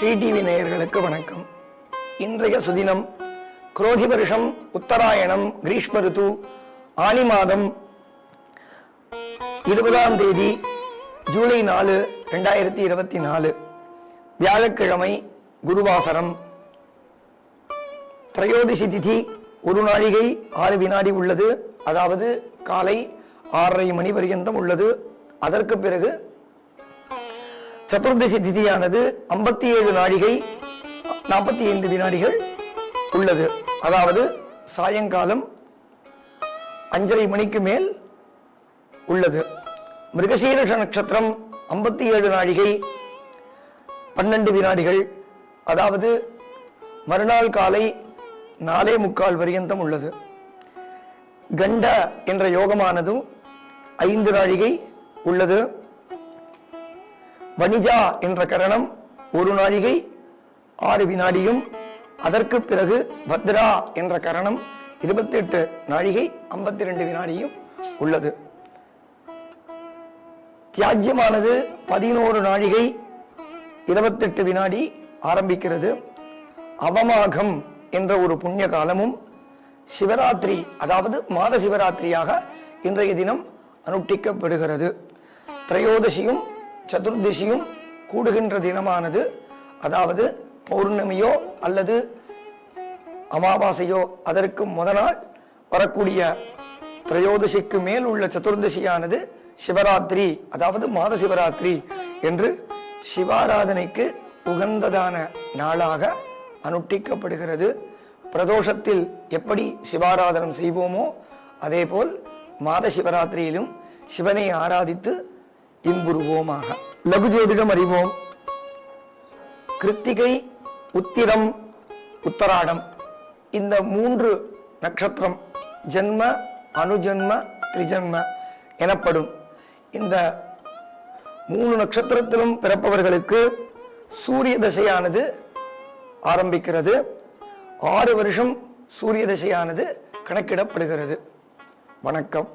TV நேயர்களுக்கு வணக்கம். இன்றைய சுதினம் குரோதி வருஷம் உத்தராயணம் கிரீஷ்ம ரித்து ஆனி மாதம் இருபதாம் தேதி ஜூலை நாலு ரெண்டாயிரத்தி இருபத்தி நாலு. வியாழக்கிழமை குருவாசரம். திரையோதிசி திதி ஒரு நாழிகை ஆறு வினாடி உள்ளது. அதாவது காலை ஆறரை மணி பர்யந்தம் உள்ளது. அதற்கு பிறகு சதுர்தசி திதியானது ஐம்பத்தி ஏழு நாழிகை நாற்பத்தி ஐந்து வினாடிகள் உள்ளது. அதாவது சாயங்காலம் அஞ்சரை மணிக்கு மேல் உள்ளது. மிருகசீரஷ நட்சத்திரம் ஐம்பத்தி ஏழு நாழிகை பன்னெண்டு வினாடிகள். அதாவது மறுநாள் காலை நாலே முக்கால் பரியந்தம் உள்ளது. கண்ட என்ற யோகமானதும் ஐந்து நாழிகை உள்ளது. வணிஜா என்ற கரணம் ஒரு நாழிகை ஆறு வினாடியும் அதற்கு பிறகு பத்ரா என்ற கரணம் இருபத்தி எட்டு நாழிகை ஐம்பத்தி ரெண்டு வினாடியும் உள்ளது. தியாஜ்யமானது பதினோரு நாழிகை இருபத்தெட்டு வினாடி ஆரம்பிக்கிறது. அவமாகம் என்ற ஒரு புண்ணிய காலமும் சிவராத்திரி அதாவது மாத சிவராத்திரியாக இன்றைய தினம் அனுஷ்டிக்கப்படுகிறது. திரையோதசியும் சதுர்தசியும் கூடுகின்ற தினமானது அதாவது பௌர்ணமியோ அல்லது அமாவாசையோ அதற்கு முத நாள் வரக்கூடிய திரையோதிசிக்கு மேல் உள்ள சதுர்தசியானது சிவராத்திரி அதாவது மாத சிவராத்திரி என்று சிவாராதனைக்கு உகந்ததான நாளாக அனுட்டிக்கப்படுகிறது. பிரதோஷத்தில் எப்படி சிவாராதனம் செய்வோமோ அதேபோல் மாத சிவராத்திரியிலும் சிவனை ஆராதித்து இன்புறுவோமாக. லகு ஜோதிடம் அறிவோம் கிருத்திகை உத்திரம் உத்தராடம். இந்த மூன்று நட்சத்திரம் ஜென்ம அனுஜன்ம திரிஜன்ம எனப்படும். இந்த மூணு நட்சத்திரத்திலும் பிறப்பவர்களுக்கு சூரிய தசையானது ஆரம்பிக்கிறது. ஆறு வருஷம் சூரிய தசையானது கணக்கிடப்படுகிறது. வணக்கம்.